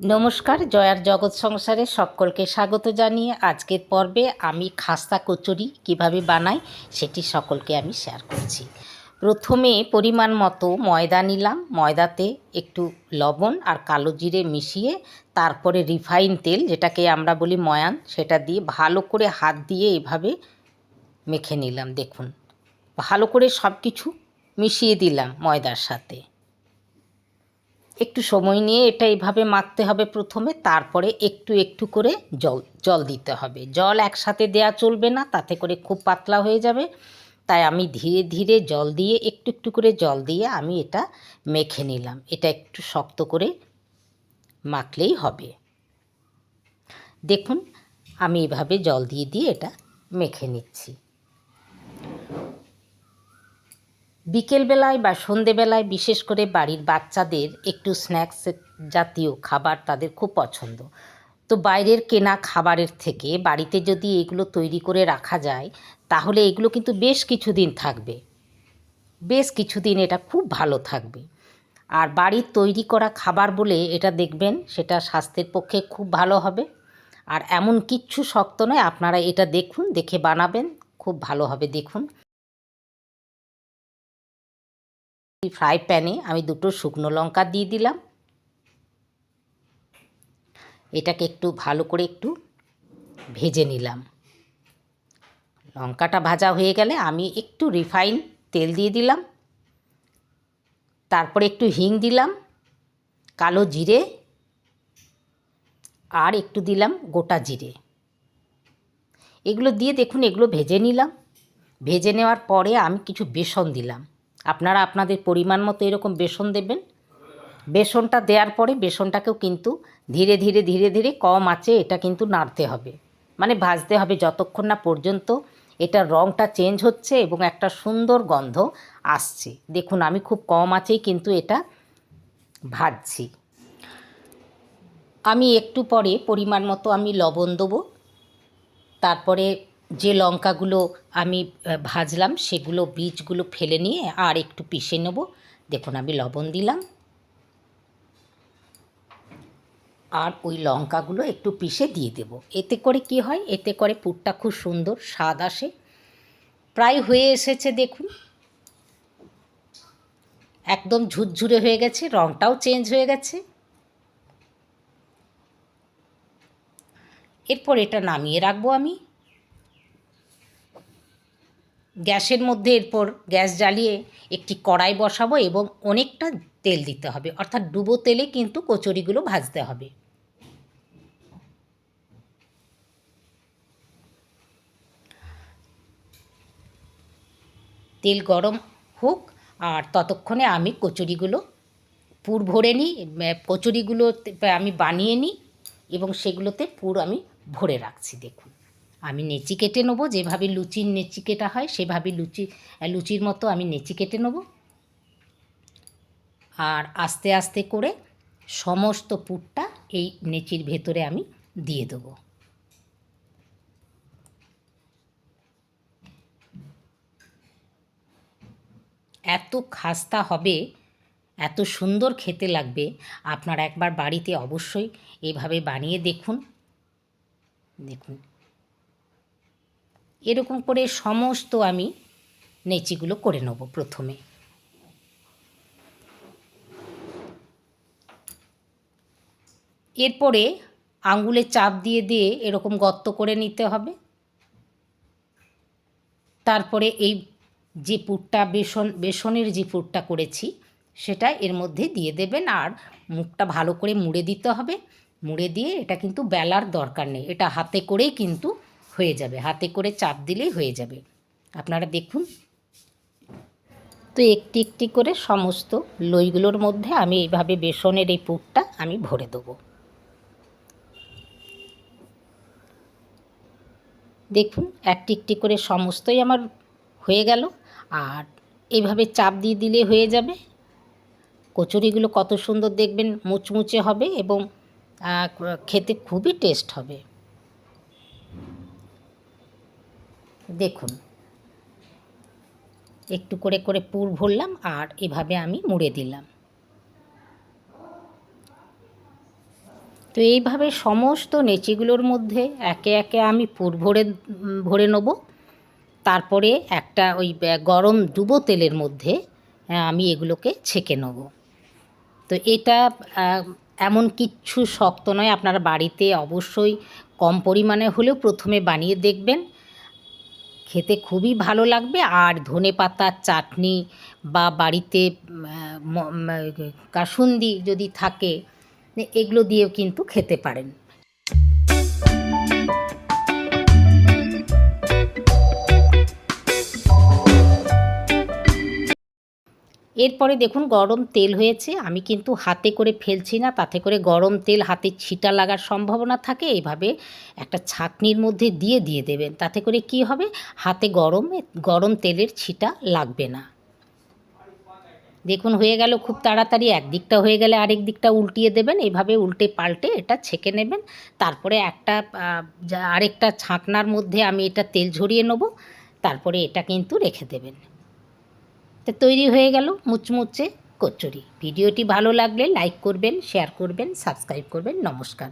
নমস্কার, জয়ার জগৎ সংসারে সকলকে স্বাগত জানিয়ে আজকের পর্বে আমি খাস্তা কচুরি কীভাবে বানাই সেটি সকলকে আমি শেয়ার করছি। প্রথমে পরিমাণ মতো ময়দা নিলাম, ময়দাতে একটু লবণ আর কালো জিরে মিশিয়ে তারপরে রিফাইন তেল, যেটাকে আমরা বলি ময়ান, সেটা দিয়ে ভালো করে হাত দিয়ে এভাবে মেখে নিলাম, দেখুন। ভালো করে সব কিছু মিশিয়ে দিলাম ময়দার সাথে। একটু সময় নিয়ে এটা এইভাবে মাখতে হবে প্রথমে, তারপরে একটু একটু করে জল জল দিতে হবে। জল একসাথে দেয়া চলবে না, তাতে করে খুব পাতলা হয়ে যাবে। তাই আমি ধীরে ধীরে জল দিয়ে, একটু একটু করে জল দিয়ে আমি এটা মেখে নিলাম। এটা একটু শক্ত করে মাখলেই হবে। দেখুন, আমি এভাবে জল দিয়ে দিয়ে এটা মেখে নিচ্ছি। বিকেলবেলায় বা সন্ধেবেলায় বিশেষ করে বাড়ির বাচ্চাদের একটু স্ন্যাক্স জাতীয় খাবার তাদের খুব পছন্দ। তো বাইরের কেনা খাবারের থেকে বাড়িতে যদি এগুলো তৈরি করে রাখা যায়, তাহলে এগুলো কিন্তু বেশ কিছুদিন থাকবে। বেশ কিছুদিন এটা খুব ভালো থাকবে। আর বাড়ির তৈরি করা খাবার বলে এটা দেখবেন, সেটা স্বাস্থ্যের পক্ষে খুব ভালো হবে। আর এমন কিচ্ছু শক্ত নয়, আপনারা এটা দেখুন, দেখে বানাবেন, খুব ভালো হবে, দেখুন। ফ্রাই প্যানে আমি দুটো শুকনো লঙ্কা দিয়ে দিলাম। এটাকে একটু ভালো করে একটু ভেজে নিলাম। লঙ্কাটা ভাজা হয়ে গেলে আমি একটু রিফাইন তেল দিয়ে দিলাম। তারপরে একটু হিং দিলাম, কালো জিরে, আর একটু দিলাম গোটা জিরে। এগুলো দিয়ে দেখুন, এগুলো ভেজে নিলাম। ভেজে নেওয়ার পরে আমি কিছু বেসন দিলাম। আপনারা আপনাদের পরিমাণ মতো এরকম বেসন দেবেন। বেসনটা দেওয়ার পরে বেসনটাকেও কিন্তু ধীরে ধীরে ধীরে ধীরে কম আঁচে এটা কিন্তু নাড়তে হবে। মানে ভাজতে হবে যতক্ষণ না পর্যন্ত এটার রঙটা চেঞ্জ হচ্ছে এবং একটা সুন্দর গন্ধ আসছে। দেখুন, আমি খুব কম আঁচেই কিন্তু এটা ভাজছি। আমি একটু পরে পরিমাণ মতো আমি লবণ দেবো। তারপরে যে লঙ্কাগুলো আমি ভাজলাম, সেগুলো বীজগুলো ফেলে নিয়ে আর একটু পিষে নেব। দেখুন, আমি লবণ দিলাম। আর ওই লঙ্কাগুলো একটু পিষে দিয়ে দেব। এতে করে কি হয়, এতে করে পুরটা খুব সুন্দর স্বাদ আসে। প্রায় হয়ে এসেছে, দেখুন। একদম ঝুরঝুরে হয়ে গেছে রঙটাও চেঞ্জ হয়ে গেছে। এরপর এটা নামিয়ে রাখব আমি। গ্যাসের মধ্যে এরপর গ্যাস জ্বালিয়ে একটি কড়াই বসাবো এবং অনেকটা তেল দিতে হবে। অর্থাৎ ডুবো তেলে কিন্তু কচুরিগুলো ভাজতে হবে। তেল গরম হোক, আর ততক্ষণে আমি কচুরিগুলো পুর ভরে নিই কচুরিগুলো আমি বানিয়ে নিই এবং সেগুলোতে পুর আমি ভরে রাখছি, দেখুন। আমি নেচি কেটে নেব, যেভাবে লুচির নেচি কেটা হয়, সেভাবে লুচি লুচির মতো আমি নেচি কেটে নেব। আর আস্তে আস্তে করে সমস্ত পুরটা এই নেচির ভেতরে আমি দিয়ে দেবো। এত খাস্তা হবে, এত সুন্দর খেতে লাগবে, আপনারা একবার বাড়িতে অবশ্যই এভাবে বানিয়ে দেখুন। দেখুন। এরকম করে সমস্ত আমি নেচিগুলো করে নেব প্রথমে। এরপরে আঙ্গুলে চাপ দিয়ে দিয়ে এরকম গর্ত করে নিতে হবে। তারপরে এই যে পুরটা, বেসন, বেসনের যে পুরটা করেছি, সেটা এর মধ্যে দিয়ে দেবেন আর মুখটা ভালো করে মুড়ে দিতে হবে। মুড়ে দিয়ে এটা কিন্তু বেলার দরকার নেই। এটা হাতে করেই কিন্তু হয়ে যাবে। হাতে করে চাপ দিলেই হয়ে যাবে। আপনারা দেখুন। তো একটি একটি করে সমস্ত লইগুলোর মধ্যে আমি এইভাবে বেসনের এই পুরটা আমি ভরে দেবো। দেখুন, একটি একটি করে সমস্তই আমার হয়ে গেল। আর এইভাবে চাপ দিয়ে দিলে হয়ে যাবে। কচুরিগুলো কত সুন্দর দেখবেন, মুচমুচে হবে এবং খেতে খুবই টেস্ট হবে। দেখুন। একটু করে করে পুর ভরলাম আর এভাবে আমি মুড়ে দিলাম। তো এইভাবে সমস্ত নেচিগুলোর মধ্যে একে একে আমি পুর ভরে ভরে নেব। তারপরে একটা ওই গরম ডুবো তেলের মধ্যে আমি এগুলোকে ছেঁকে নেব। তো এটা এমন কিচ্ছু শক্ত নয়। আপনারা বাড়িতে অবশ্যই কম পরিমাণে হলেও প্রথমে বানিয়ে দেখবেন। খেতে খুবই ভালো লাগবে। আর ধনে পাতার চাটনি বা বাড়িতে কাসুন্দি যদি থাকে, এগুলো দিয়েও কিন্তু খেতে পারেন। এরপরে দেখুন গরম তেল হয়েছে, আমি কিন্তু হাতে করে ফেলছি না, তাতে করে গরম তেল হাতে ছিটা লাগার সম্ভাবনা থাকে, এইভাবে একটা ছাঁকনির মধ্যে দিয়ে দিয়ে দেবেন, তাতে করে কি হবে? হাতে গরম গরম তেলের ছিটা লাগবে না। দেখুন হয়ে গেল খুব তাড়াতাড়ি, একদিকটা হয়ে গেলে আরেক দিকটা উল্টিয়ে দেবেন এইভাবে উল্টে পাল্টে এটা ছেঁকে নেবেন, তারপরে একটা আরেকটা ছাঁকনার মধ্যে আমি এটা তেল ঝরিয়ে নেব, তারপরে এটা কিন্তু রেখে দেবেন। তো তৈরি হয়ে গেল মুচমুচে কচুরি। ভিডিওটি ভালো লাগলে লাইক করবেন শেয়ার করবেন সাবস্ক্রাইব করবেন। নমস্কার।